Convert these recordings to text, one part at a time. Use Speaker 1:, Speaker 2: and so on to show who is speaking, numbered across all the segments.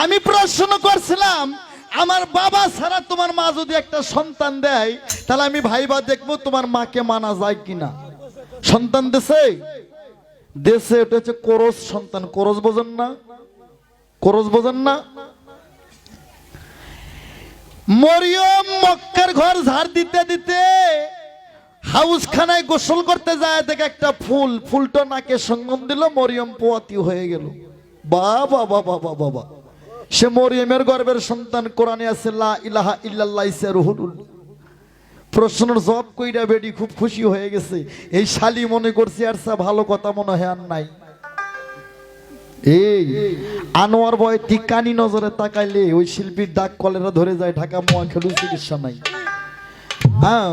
Speaker 1: আমি প্রশ্ন করছিলাম, আমার বাবা ছাড়া তোমার মা যদি একটা সন্তান দেয়, তাহলে আমি ভাইবা দেখব তোমার মাকে মানা যায় কিনা। সন্তান দেশে? দেশে এটা হচ্ছে করস সন্তান। করস বোঝেন না? করস বোঝেন না? মরিয়ম মক্কার ঘর ঝাড় দিতে দিতে হাউস খানায় গোসল করতে যায়, দেখে একটা ফুল। ফুলটা নাকে সঙ্গম দিল, মরিয়ম পোয়াতি হয়ে গেল। বাবা বাবা বাবা বাবা। সে মরিয়মের গর্বের সন্তান কোরআনে আছে, লা ইলাহা ইল্লাল্লাহ ইসা রুহুল প্রশ্নের জব কইরা বেডি খুব খুশি হয়ে গেছে। এই শালি মনে করছে, আর সা ভালো কথা মনে হয় আর নাই। এই আনোয়ার বয় টিকানি নজরে তাকাইলে ওই শিল্পীর ডাক কলেরা ধরে যায়, ঢাকা মোয়া খেলু চিকিৎসা নাই। হ্যাঁ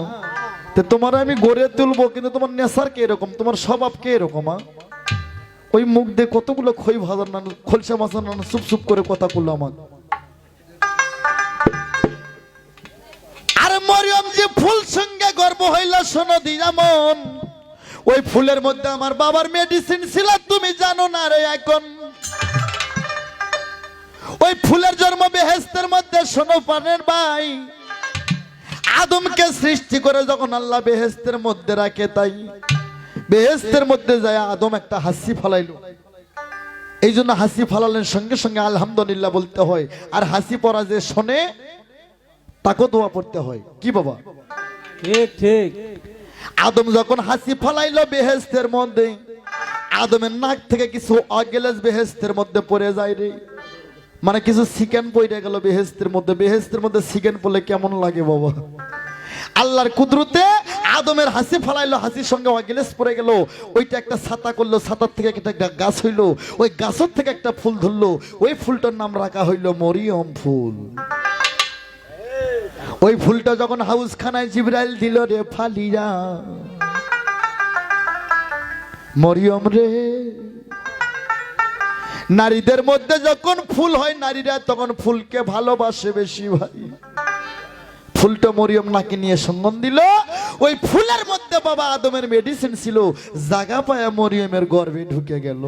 Speaker 1: তোমার আমি গড়ে তুলবো, কিন্তু তোমার নেশার কে এরকম? তোমার স্বভাব কে এরকম হ্যাঁ? ওই মুখ দিয়ে কতগুলো খই ভাজার না খলসা মাছের না চুপ চুপ করে কথা বলল আমার আরে মরিয়ম, যে ফুল সঙ্গে গর্ব হইল শোনো দিরামন। ওই ফুলের মধ্যে আমার বাবার মেডিসিন ছিল, তুমি জানো না রে এখন। ওই ফুলের জন্ম বেহেস্তের মধ্যে, শোনো পানের ভাই আদমকে সৃষ্টি করে যখন আল্লাহ বেহেস্তের মধ্যে রাখে তাই। বেহেস্তের মধ্যে যায় আদম একটা হাসি ফলাইলো। এই জন্য হাসি ফালালেন সঙ্গে সঙ্গে আলহামদুলিল্লাহ বলতে হয়। আর হাসি পড়া যে শোনে তাকে দোয়া পড়তে হয়। কি বাবা?
Speaker 2: ঠিক ঠিক।
Speaker 1: আদম যখন হাসি ফলাইলো বেহেস্তের মধ্যে আদমের নাক থেকে কিছু অগেলেস বেহেস্তের মধ্যে পড়ে যায় রে। মানে কিছু চিকেন পড়ে গেল বেহেস্তের মধ্যে। বেহেস্তের মধ্যে চিকেন পড়লে কেমন লাগে বাবা? আল্লাহর কুদরতে আদমের হাসি ফলাইলো, হাসির সঙ্গে অগেলেস পড়ে গেল। ওইটা একটা ছাতা করল, ছাতার থেকে একটা গাছ হইল। ওই গাছের থেকে একটা ফুল ধরলো। ওই ফুলটার নাম রাখা হইল মরিয়ম ফুল। ওই ফুলটা যখন হাউস খানায় জিব্রাইল দিল রে ফালিয়া। মরিয়ম রে, নারীদের মধ্যে যখন ফুল হয় নারীরা, তখন ফুলকে ভালোবাসে বেশি ভাই। ফুলটা মরিয়ম নাকি নিয়ে সঙ্গম দিল। ওই ফুলের মধ্যে বাবা আদমের মেডিসিন ছিল, জাগা পায়া মরিয়মের গর্ভে ঢুকে গেল।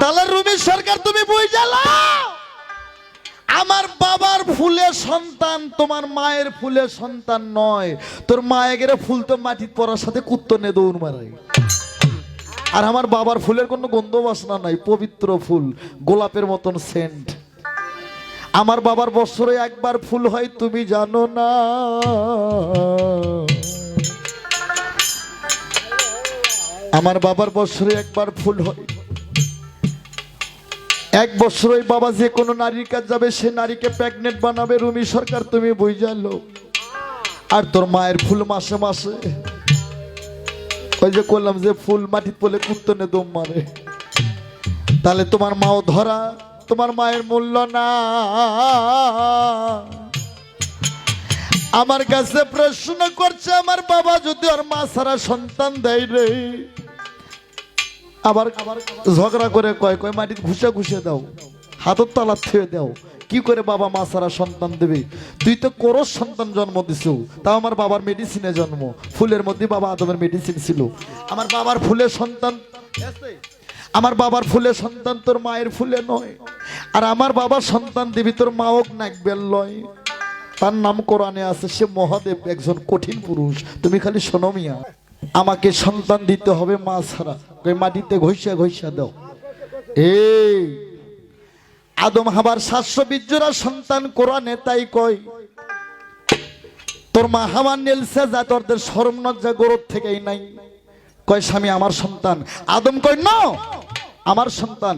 Speaker 1: তাহলে রুমি সরকার, তুমি জ্বালাও আমার বাবার ফুলের সন্তান তোমার মায়ের ফুলের সন্তান নয়। তোর মায়ে গেলে ফুল তো মাটির পড়ার সাথে কুত্তো নে দৌড় মারে। আর আমার বাবার ফুলের কোনো গন্ধ বাসনা নাই, পবিত্র ফুল, গোলাপের মতন সেন্ট আমার বাবার বছরে একবার ফুল হয়, তুমি জানো না। আমার বাবার বছরে একবার ফুল হয়। এক বছর বাবা যে কোনো নারীর কাজ যাবে, সে নারীকে প্রেগনেন্ট বানাবে, রুমি সরকার, তুমি বুঝালো আর তোর মায়ের ফুল মাসে মাসে। ওই যে করলাম যে ফুল মাটি পলে কুত্তনে দম মারে। তাহলে তোমার মাও ধরা তোমার মায়ের মূল্য না। আমার কাছে প্রশ্ন করছে, আমার বাবা যদি ওর মা সারা সন্তান দেয় রে, আবার ঝগড়া করে কয় কয়, মাটির ঘুষে ঘুষে দাও, হাতর তালা থুয়ে দাও, কি করে বাবা মা সারা সন্তান দেবে? তুই তো করস সন্তান জন্ম দিছ, তাও আমার বাবার মেডিসিনে জন্ম, ফুলের মধ্যে বাবা আদমের মেডিসিন ছিল। আমার বাবার ফুলের সন্তান, আমার বাবার ফুলের সন্তান তোর মায়ের ফুলে নয়। আর আমার বাবা সন্তান দিবি, তোর মা হোক নাকবেল লয়। তার নাম কোরআনে আছে, সে মহাদেব, একজন কঠিন পুরুষ। তুমি খালি শোনো মিয়া, আমাকে সন্তান দিতে হবে মা ছাড়া। ওই মাটিতে ঘষা ঘষা দাও। এই, আদম হাবার সাতশো বীর্যরা সন্তান কোরআনে তাই কয়, তোর মা হাবার নেলসে যা, তোরদের সরম লজ্জা গরব থেকেই নাই। কয়, স্বামী, আমার সন্তান। আদম কয় না আমার সন্তান।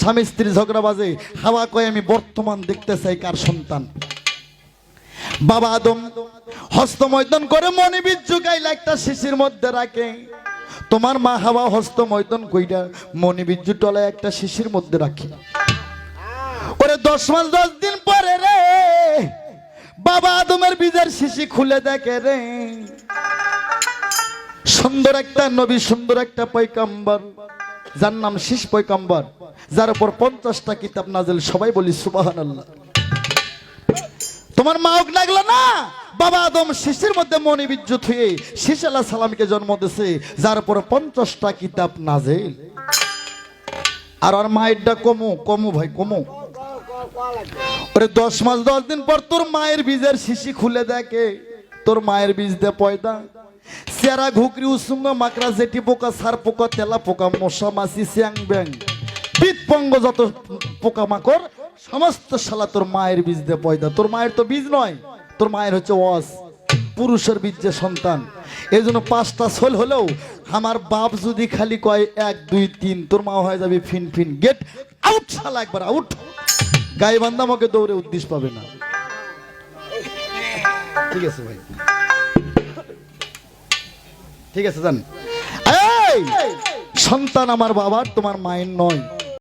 Speaker 1: স্বামী স্ত্রী ঝগড়া বাজে, হাওয়া কয় আমি বর্তমান দেখতে চাই কার সন্তান। বাবা আদম হস্তমৈদন করে মনিবীর যুগাইলে একটা শিশির মধ্যে রাখে। তোমার মা হাওয়া হস্তমৈদন কইরা মনিবীর্য টলায় একটা শিশির মধ্যে রাখে। ওরে দশ মাস, দশ দিন পরে রে, বাবা আদমের বীজের শিশি খুলে দেখে রে। সুন্দর একটা নবী, সুন্দর একটা পৈকাম্বর যার নাম শীষ পৈকাম্বর যার উপর পঞ্চাশটা কিতাব নাজেল, সবাই বলি সুবাহান আল্লাহ তোমার মা লাগল না, বাবা আদম শিশির মধ্যে মনি বিদ্যুৎ হয়ে শীষ আল্লাহ সালামকে জন্ম দিছে, যার উপর পঞ্চাশটা কিতাব নাজেল। আর ওর মায়েরটা কমু কমু ভাই, কমু। ওরে দশ মাস, দশ দিন পর তোর মায়ের বীজের শিশি খুলে দেখে, তোর মায়ের বীজ দে পয়দা। সেরা ঘুকরি উসুঙ্গ মাকড়া জেটি পোকা সার পোকা তেলা পোকা মশা মাছি স্যাং ব্যাং বিৎপঙ্গ যত পোকা মাকড় সমস্ত শালা তোর মায়ের বীজ দে পয়দা তোর মায়ের তো বীজ নয় তোর মায়ের হচ্ছে ওয়াস পুরুষের বীর্যে সন্তান এই জন্য পাঁচটা সোল হলেও আমার বাপ যদি খালি কয় এক দুই তিন তোর মা হয়ে যাবে ফিন ফিন গেট আউট শালা একবার আউট গায়ে বান্ধা আমাকে দৌড়ে উদ্দেশ্য পাবে না ঠিক আছে ভাই ঠিক আছে জান। সন্তান আমার বাবার তোমার মায়ের নয়।